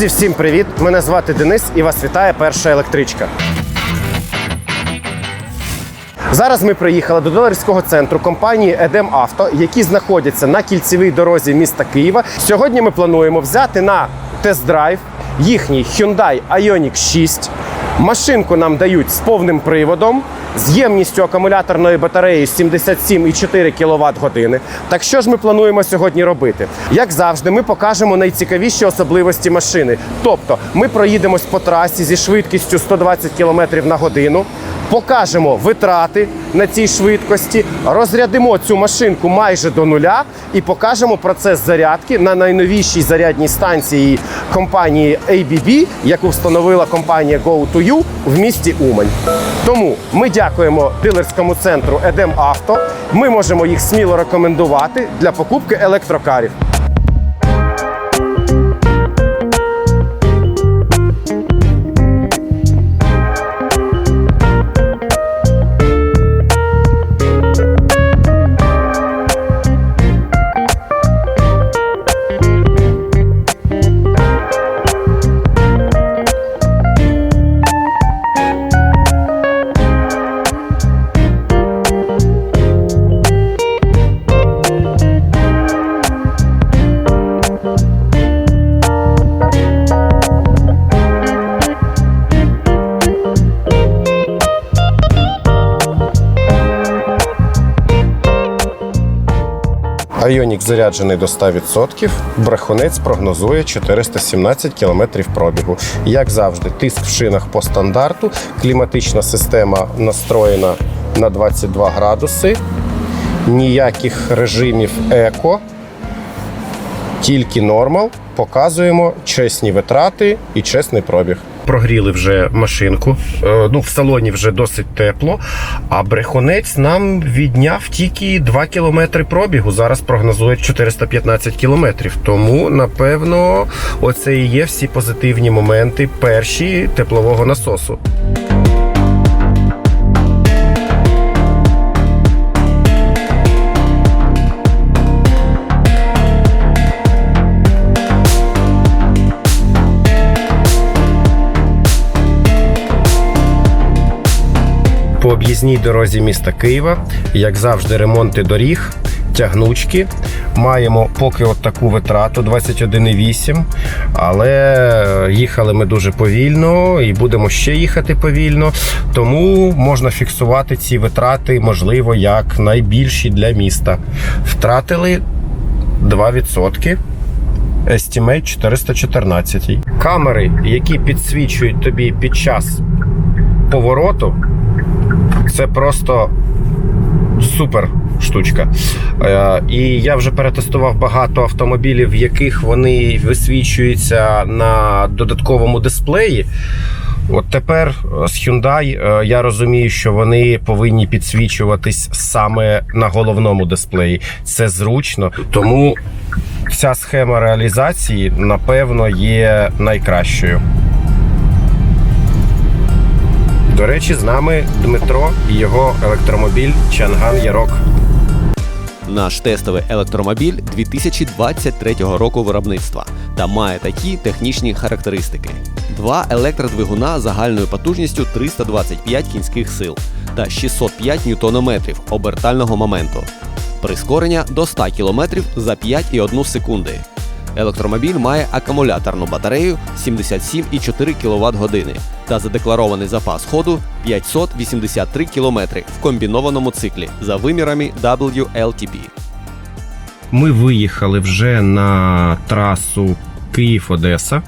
Друзі, всім привіт! Мене звати Денис і вас вітає перша електричка. Зараз ми приїхали до дилерського центру компанії Едем Авто, які знаходяться на кільцевій дорозі міста Києва. Сьогодні ми плануємо взяти на тест-драйв їхній Hyundai Ioniq 6. Машинку нам дають з повним приводом, з ємністю акумуляторної батареї 77,4 кВт години. Так що ж ми плануємо сьогодні робити? Як завжди, ми покажемо найцікавіші особливості машини. Тобто, ми проїдемось по трасі зі швидкістю 120 км на годину. Покажемо витрати на цій швидкості, розрядимо цю машинку майже до нуля і покажемо процес зарядки на найновішій зарядній станції компанії ABB, яку встановила компанія Go2U в місті Умань. Тому ми дякуємо дилерському центру Едем Авто. Ми можемо їх сміло рекомендувати для покупки електрокарів. Айонік заряджений до 100%. Брехунець прогнозує 417 км пробігу. Як завжди, тиск в шинах по стандарту. Кліматична система настроєна на 22 градуси. Ніяких режимів еко. Тільки нормал. Показуємо чесні витрати і чесний пробіг. Прогріли вже машинку. Е, Ну, в салоні вже досить тепло. А брехунець нам відняв тільки 2 кілометри пробігу. Зараз прогнозує 415 кілометрів. Тому, напевно, оце і є всі позитивні моменти перші теплового насосу. Об'їзній дорозі міста Києва. Як завжди, ремонти доріг, тягнучки. Маємо поки от таку витрату 21,8, але їхали ми дуже повільно і будемо ще їхати повільно. Тому можна фіксувати ці витрати, можливо, як найбільші для міста. Втратили 2%. Estimate 414. Камери, які підсвічують тобі під час повороту, це просто супер штучка. Е, І я вже перетестував багато автомобілів, в яких вони висвічуються на додатковому дисплеї. От тепер з Hyundai е, я розумію, що вони повинні підсвічуватись саме на головному дисплеї. Це зручно, тому ця схема реалізації, напевно, є найкращою. До речі, з нами Дмитро і його електромобіль Чанган Ярок. Наш тестовий електромобіль 2023 року виробництва та має такі технічні характеристики: два електродвигуна загальною потужністю 325 кінських сил та 605 ньютонометрів обертального моменту, прискорення до 100 км за 5,1 секунди. Електромобіль має акумуляторну батарею 77,4 кВт години та задекларований запас ходу 583 км в комбінованому циклі за вимірами WLTP. Ми виїхали вже на трасу Київ-Одеса,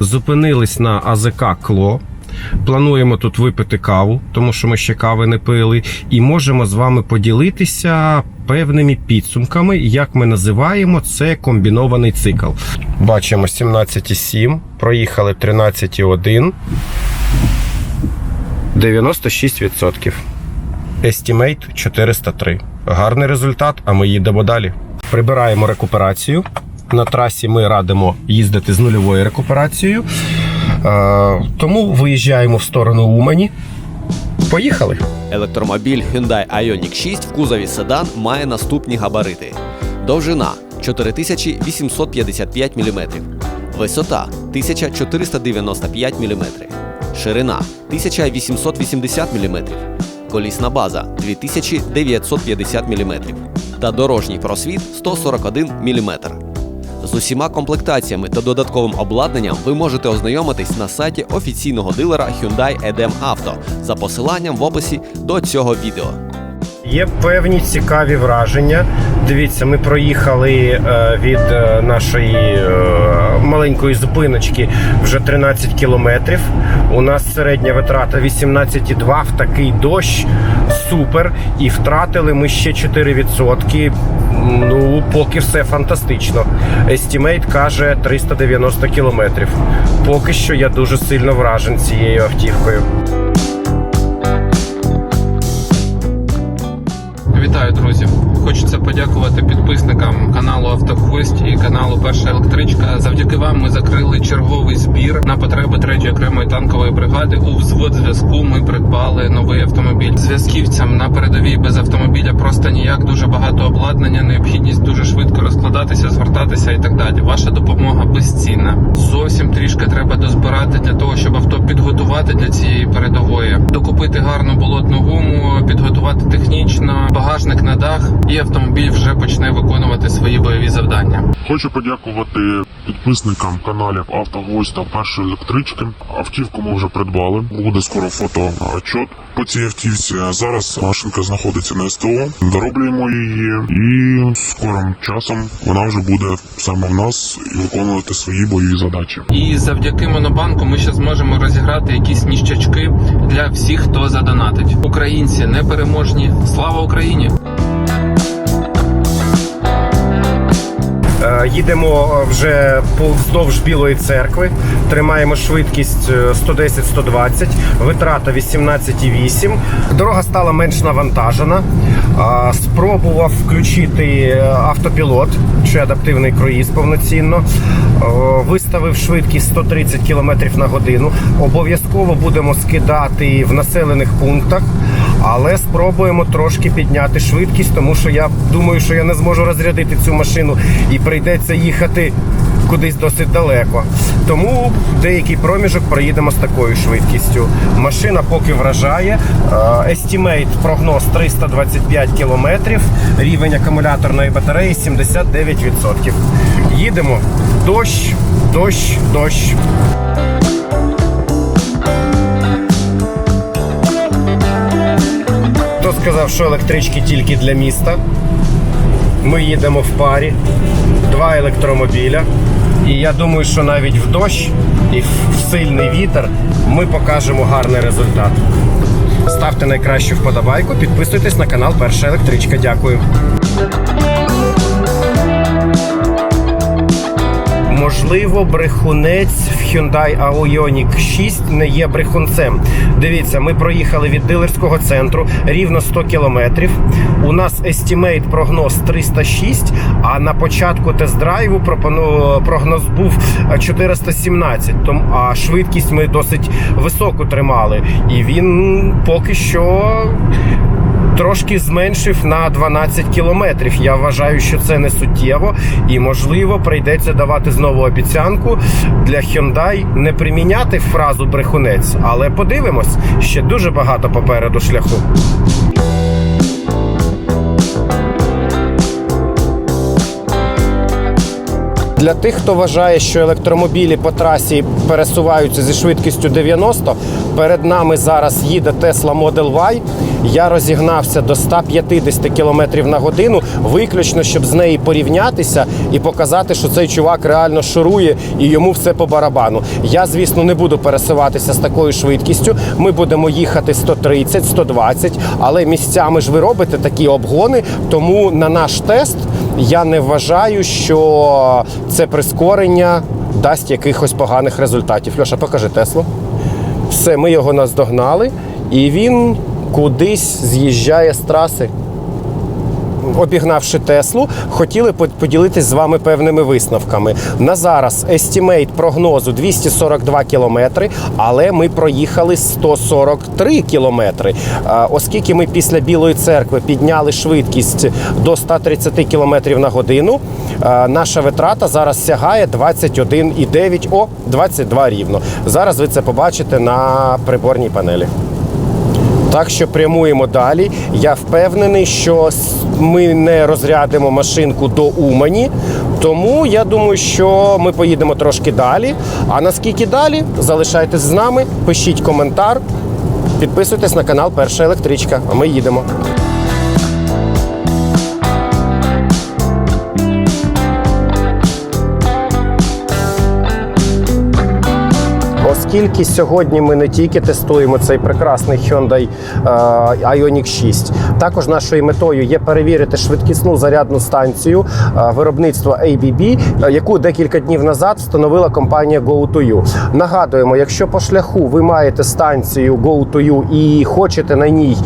зупинились на АЗК Кло. Плануємо тут випити каву, тому що ми ще кави не пили, і можемо з вами поділитися певними підсумками, як ми називаємо це комбінований цикл. Бачимо 17,7, проїхали 13,1, 96%. Estimate 403. Гарний результат, а ми їдемо далі. Прибираємо рекуперацію. На трасі ми радимо їздити з нульовою рекуперацією. Е, тому виїжджаємо в сторону Умані. Поїхали. Електромобіль Hyundai Ioniq 6 в кузові седан має наступні габарити: довжина 4855 мм, Висота 1495 мм. Ширина 1880 мм. Колісна база 2950 мм. Та дорожній просвіт 141 мм. З усіма комплектаціями та додатковим обладнанням ви можете ознайомитись на сайті офіційного дилера Hyundai Edem Auto за посиланням в описі до цього відео. Є певні цікаві враження. Дивіться, ми проїхали е, від е, нашої е, маленької зупиночки вже 13 кілометрів. У нас середня витрата 18,2 в такий дощ. Супер. І втратили ми ще 4%. Ну, поки все фантастично. Естімейт каже 390 кілометрів. Поки що я дуже сильно вражен цією автівкою. Вітаю, друзі! Хочеться подякувати підписникам каналу Автохвост і каналу Перша електричка. Завдяки вам ми закрили черговий збір на потреби 3-ї окремої танкової бригади. У взвод зв'язку ми придбали новий автомобіль. Зв'язківцям на передовій без автомобіля просто ніяк дуже багато обладнання, необхідність дуже швидко розкладатися, згортатися і так далі. Ваша допомога безцінна. Зовсім трішки треба дозбирати для того, щоб авто підготувати для цієї передової, докупити гарну болотну гуму, підготувати на дах, і автомобіль вже почне виконувати свої бойові завдання. Хочу подякувати підписникам каналів «Автогвоздь» та першої електрички. Автівку ми вже придбали. Буде скоро фото отчет по цій автівці. Зараз машинка знаходиться на СТО. Дороблюємо її, і скорим часом вона вже буде саме в нас і виконувати свої бойові задачі. І завдяки монобанку ми ще зможемо розіграти якісь ніщачки для всіх, хто задонатить. Українці непереможні. Слава Україні! Їдемо вже вздовж Білої церкви, тримаємо швидкість е, 110-120, витрата 18,8. Дорога стала менш навантажена. Спробував включити е, автопілот чи адаптивний круїз повноцінно. Е, Виставив швидкість 130 км на годину. Обов'язково будемо скидати в населених пунктах. Але спробуємо трошки підняти швидкість, тому що я думаю, що я не зможу розрядити цю машину і прийдеться їхати кудись досить далеко. Тому деякий проміжок проїдемо з такою швидкістю. Машина поки вражає. Естімейт прогноз 325 км, рівень акумуляторної батареї 79%. Їдемо. Дощ, дощ, дощ. Хто сказав, що електрички тільки для міста? Ми їдемо в парі, два електромобіля. І я думаю, що навіть в дощ і в сильний вітер ми покажемо гарний результат. Ставте найкращу вподобайку, підписуйтесь на канал Перша електричка. Дякую. Можливо, брехунець в Hyundai Ioniq 6 не є брехунцем. Дивіться, ми проїхали від дилерського центру рівно 100 кілометрів. У нас естімейт прогноз 306, а на початку тест-драйву прогноз був 417, Том- а швидкість ми досить високу тримали. І він поки що трошки зменшив на 12 кілометрів. Я вважаю, що це не суттєво, і можливо прийдеться давати знову обіцянку для Hyundai не приміняти фразу брехунець, але подивимось, ще дуже багато попереду шляху. Для тих, хто вважає, що електромобілі по трасі пересуваються зі швидкістю 90, перед нами зараз їде Tesla Model Y. Я розігнався до 150 км на годину, виключно, щоб з неї порівнятися і показати, що цей чувак реально шурує і йому все по барабану. Я, звісно, не буду пересуватися з такою швидкістю. Ми будемо їхати 130, 120, але місцями ж ви робите такі обгони, тому на наш тест я не вважаю, що це прискорення дасть якихось поганих результатів. Льоша, покажи Теслу. Все, ми його наздогнали, і він кудись з'їжджає з траси. обігнавши Теслу, хотіли по- поділитись з вами певними висновками. На зараз естімейт прогнозу 242 кілометри, але ми проїхали 143 кілометри. Оскільки ми після Білої церкви підняли швидкість до 130 кілометрів на годину, наша витрата зараз сягає 21,9, о, 22 рівно. Зараз ви це побачите на приборній панелі. Так що прямуємо далі. Я впевнений, що ми не розрядимо машинку до Умані. Тому я думаю, що ми поїдемо трошки далі. А наскільки далі? Залишайтесь з нами, пишіть коментар, підписуйтесь на канал Перша електричка. А ми їдемо. Оскільки сьогодні ми не тільки тестуємо цей прекрасний Hyundai е, Ioniq 6, також нашою метою є перевірити швидкісну зарядну станцію е, виробництва ABB, е, яку декілька днів назад встановила компанія Go2U. Нагадуємо, якщо по шляху ви маєте станцію Go2U і хочете на ній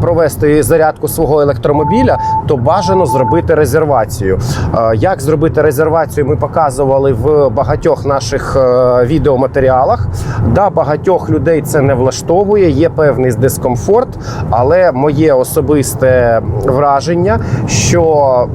провести зарядку свого електромобіля, то бажано зробити резервацію. Як зробити резервацію, ми показували в багатьох наших відеоматеріалах. Да, багатьох людей це не влаштовує, є певний дискомфорт, але моє особисте враження, що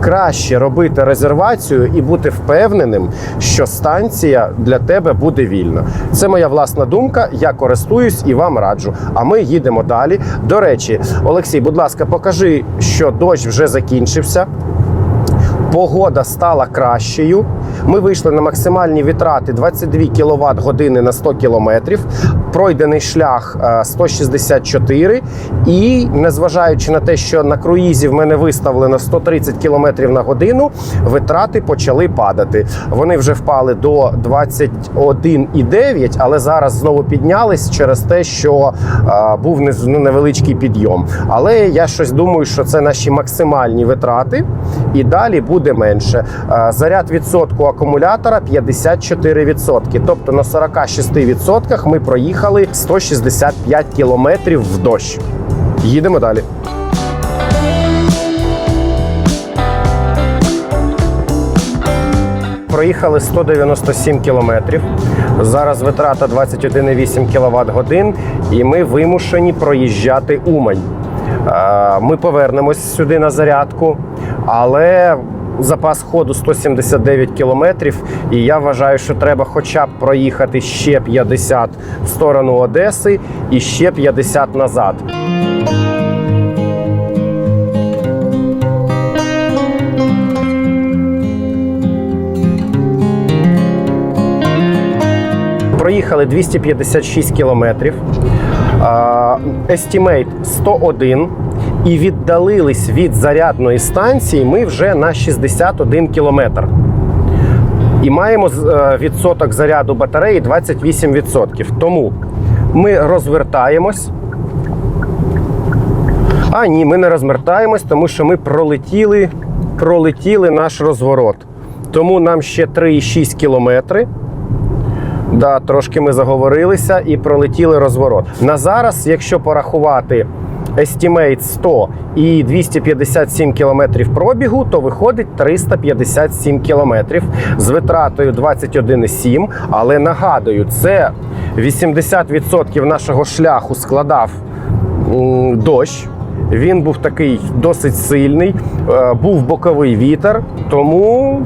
краще робити резервацію і бути впевненим, що станція для тебе буде вільна. Це моя власна думка. Я користуюсь і вам раджу. А ми їдемо далі. До речі, Олексій, будь ласка, покажи, що дощ вже закінчився. Погода стала кращою. Ми вийшли на максимальні витрати 22 кВт години на 100 км. Пройдений шлях е, 164. І незважаючи на те, що на круїзі в мене виставлено 130 км на годину, витрати почали падати. Вони вже впали до 21,9, але зараз знову піднялись через те, що е, був ну, невеличкий підйом. Але я щось думаю, що це наші максимальні витрати, і далі буде менше. Е, Заряд відсотку акумулятора 54%. Тобто на 46% ми проїхали 165 кілометрів в дощ. Їдемо далі. Проїхали 197 кілометрів. Зараз витрата 21,8 кВт годин, і ми вимушені проїжджати Умань. Е, Ми повернемось сюди на зарядку, але запас ходу 179 кілометрів, і я вважаю, що треба хоча б проїхати ще 50 в сторону Одеси і ще 50 назад. Проїхали 256 кілометрів. Естімейт 101. І віддалились від зарядної станції ми вже на 61 кілометр. І маємо е, відсоток заряду батареї 28%. Тому ми розвертаємось. А ні, ми не розвертаємось, тому що ми пролетіли, пролетіли наш розворот. Тому нам ще 3,6 кілометри. Да, трошки ми заговорилися і пролетіли розворот. На зараз, якщо порахувати Estimate 100 і 257 кілометрів пробігу, то виходить 357 кілометрів з витратою 21,7. Але нагадую, це 80% нашого шляху складав дощ. Він був такий досить сильний, е, був боковий вітер, тому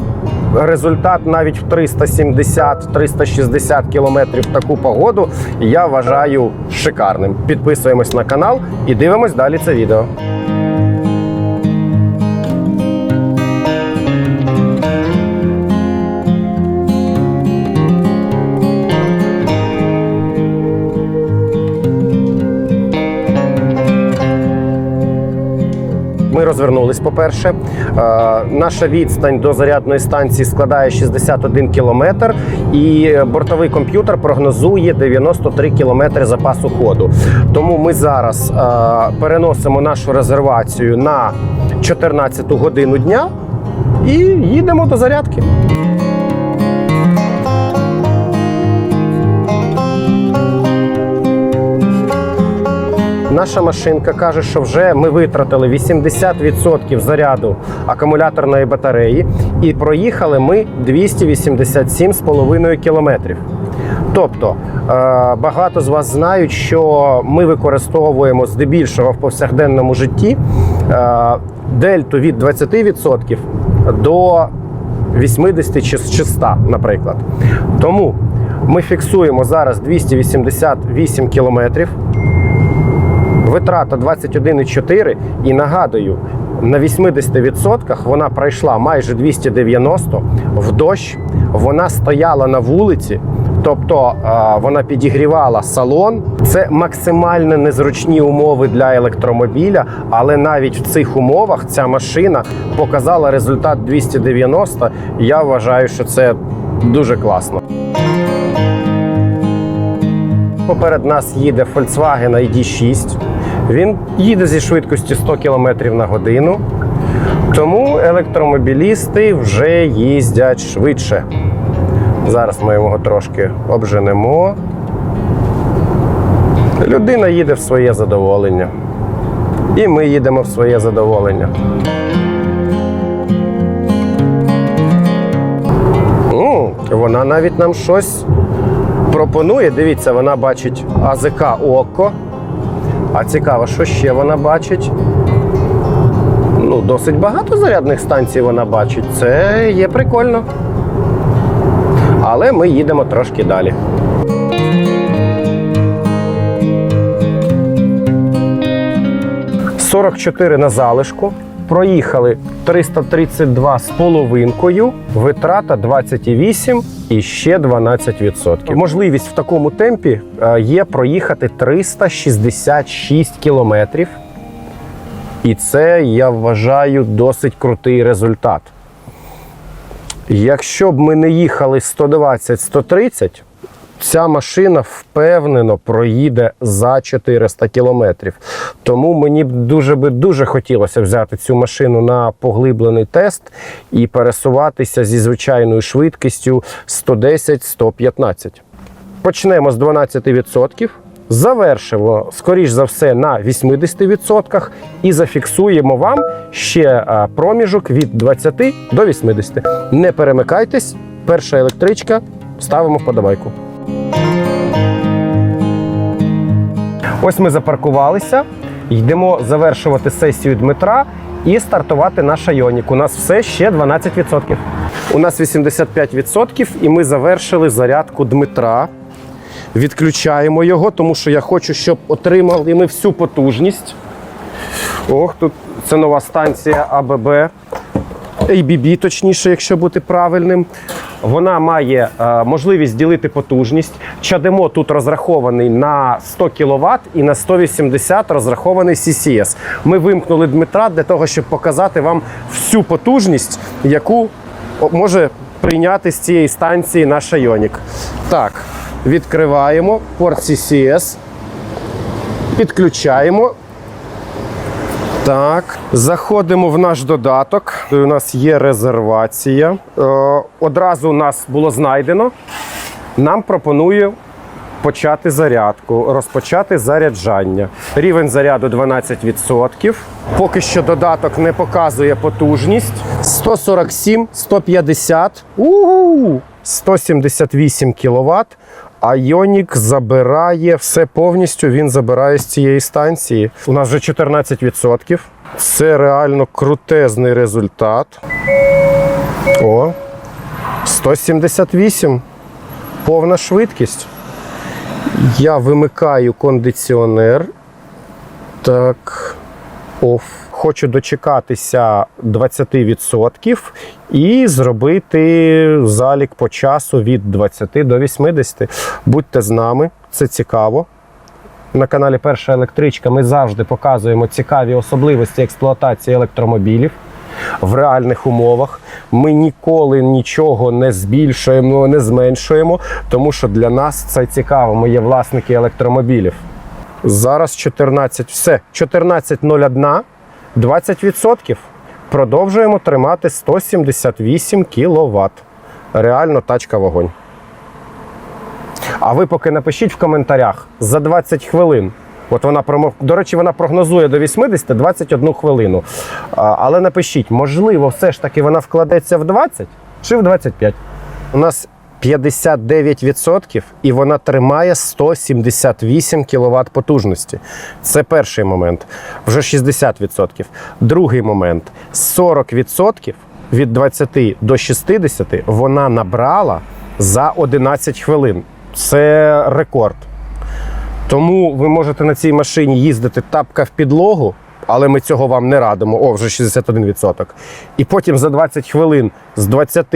результат навіть в 370-360 кілометрів таку погоду я вважаю шикарним. Підписуємось на канал і дивимось далі це відео. Ми по-перше. Е, наша відстань до зарядної станції складає 61 кілометр, і бортовий комп'ютер прогнозує 93 кілометри запасу ходу. Тому ми зараз е, переносимо нашу резервацію на 14 годину дня і їдемо до зарядки. Наша машинка каже, що вже ми витратили 80% заряду акумуляторної батареї і проїхали ми 287,5 кілометрів. Тобто е, багато з вас знають, що ми використовуємо здебільшого в повсякденному житті е, дельту від 20% до 80 чи 100, наприклад. Тому ми фіксуємо зараз 288 кілометрів. Витрата 21,4 і нагадую, на 80% вона пройшла майже 290 в дощ. Вона стояла на вулиці, тобто е, вона підігрівала салон. Це максимально незручні умови для електромобіля, але навіть в цих умовах ця машина показала результат 290. Я вважаю, що це дуже класно. Поперед нас їде Volkswagen ID6. Він їде зі швидкістю 100 км на годину. Тому електромобілісти вже їздять швидше. Зараз ми його трошки обженемо. Людина їде в своє задоволення. І ми їдемо в своє задоволення. М, Вона навіть нам щось пропонує. Дивіться, вона бачить АЗК око. А цікаво, що ще вона бачить? Ну, досить багато зарядних станцій вона бачить. Це є прикольно. Але ми їдемо трошки далі. – 44 на залишку. Проїхали 332 з половинкою, витрата 28 і ще 12%. Можливість в такому темпі е, є проїхати 366 кілометрів. І це, я вважаю, досить крутий результат. Якщо б ми не їхали 120-130, ця машина впевнено проїде за 400 кілометрів. Тому мені б дуже би дуже хотілося взяти цю машину на поглиблений тест і пересуватися зі звичайною швидкістю 110-115. Почнемо з 12%. Завершимо, скоріш за все, на 80% і зафіксуємо вам ще проміжок від 20 до 80. Не перемикайтесь, перша електричка, ставимо вподобайку. Ось ми запаркувалися, йдемо завершувати сесію Дмитра і стартувати наш Айонік. У нас все ще 12%. У нас 85% і ми завершили зарядку Дмитра. Відключаємо його, тому що я хочу, щоб отримали ми всю потужність. Ох, тут це нова станція АББ. ABB, точніше, якщо бути правильним. Вона має е, можливість ділити потужність. Чадемо тут розрахований на 100 кВт і на 180 розрахований CCS. Ми вимкнули Дмитра для того, щоб показати вам всю потужність, яку може прийняти з цієї станції наш Ioniq. Так, відкриваємо порт CCS, підключаємо. Так, заходимо в наш додаток. У нас є резервація. Е, одразу нас було знайдено. Нам пропонує почати зарядку, розпочати заряджання. Рівень заряду 12%. Поки що додаток не показує потужність. 147, 150, у 178 кВт. А Йонік забирає все повністю. Він забирає з цієї станції. У нас вже 14%. Це реально крутезний результат. О, 178. Повна швидкість. Я вимикаю кондиціонер. Так, оф. Хочу дочекатися 20% і зробити залік по часу від 20 до 80. Будьте з нами, це цікаво. На каналі Перша електричка ми завжди показуємо цікаві особливості експлуатації електромобілів в реальних умовах. Ми ніколи нічого не збільшуємо, не зменшуємо, тому що для нас це цікаво. Ми є власники електромобілів. Зараз 14, все, 14.01, 20%. Продовжуємо тримати 178 кВт. Реально тачка вогонь. А ви поки напишіть в коментарях за 20 хвилин, От вона до речі, вона прогнозує до 80 21 хвилину. Але напишіть, можливо, все ж таки вона вкладеться в 20 чи в 25. У нас 59% і вона тримає 178 кВт потужності. Це перший момент. Вже 60%. Другий момент 40% від 20 до 60 вона набрала за 11 хвилин. Це рекорд. Тому ви можете на цій машині їздити тапка в підлогу, але ми цього вам не радимо. О, вже 61%. І потім за 20 хвилин з 20,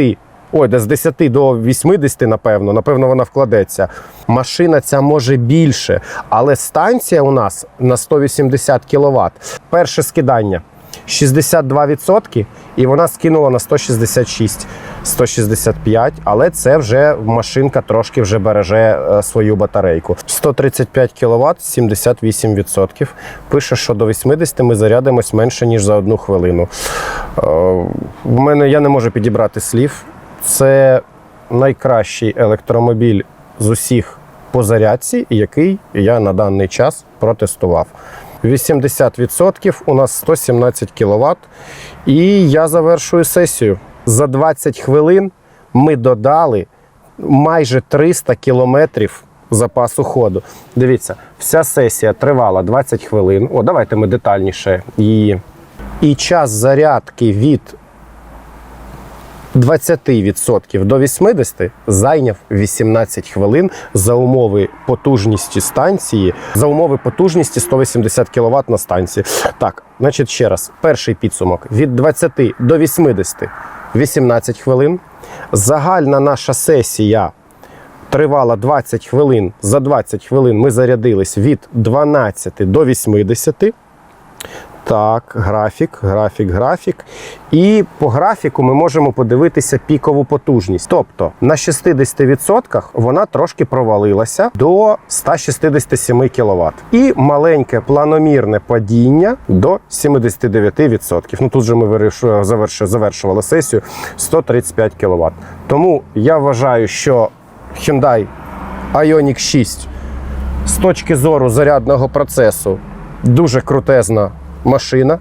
ой, де з 10 до 80, напевно, напевно, вона вкладеться. Машина ця може більше, але станція у нас на 180 кВт. Перше скидання. 62% і вона скинула на 166, 165, але це вже машинка трошки вже береже е, свою батарейку. 135 кВт, 78%. Пише, що до 80 ми зарядимось менше, ніж за одну хвилину. Е, В мене я не можу підібрати слів. Це найкращий електромобіль з усіх по зарядці, який я на даний час протестував. 80% у нас 117 кВт. І я завершую сесію. За 20 хвилин ми додали майже 300 кілометрів запасу ходу. Дивіться, вся сесія тривала 20 хвилин. О, давайте ми детальніше її. І час зарядки від 20% до 80% зайняв 18 хвилин за умови потужності станції, за умови потужності 180 кВт на станції. Так, значить, ще раз, перший підсумок: від 20 до 80 18 хвилин. Загальна наша сесія тривала 20 хвилин. За 20 хвилин ми зарядились від 12 до 80. Так, графік, графік, графік. І по графіку ми можемо подивитися пікову потужність. Тобто на 60% вона трошки провалилася до 167 кВт. І маленьке планомірне падіння до 79%. Ну тут же ми завершу- завершували сесію 135 кВт. Тому я вважаю, що Hyundai Ioniq 6 з точки зору зарядного процесу дуже крутезна машина.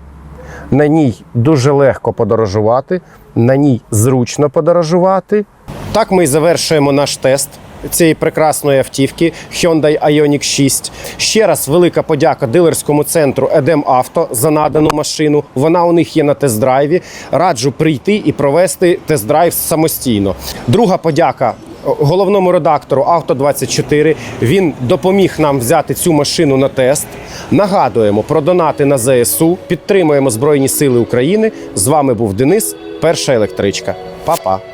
На ній дуже легко подорожувати, на ній зручно подорожувати. Так ми і завершуємо наш тест цієї прекрасної автівки Hyundai Ioniq 6. Ще раз велика подяка дилерському центру Едем Авто за надану машину. Вона у них є на тест-драйві. Раджу прийти і провести тест-драйв самостійно. Друга подяка головному редактору Авто 24 Він допоміг нам взяти цю машину на тест. Нагадуємо про донати на ЗСУ. Підтримуємо Збройні Сили України. З вами був Денис, перша електричка. Па-па.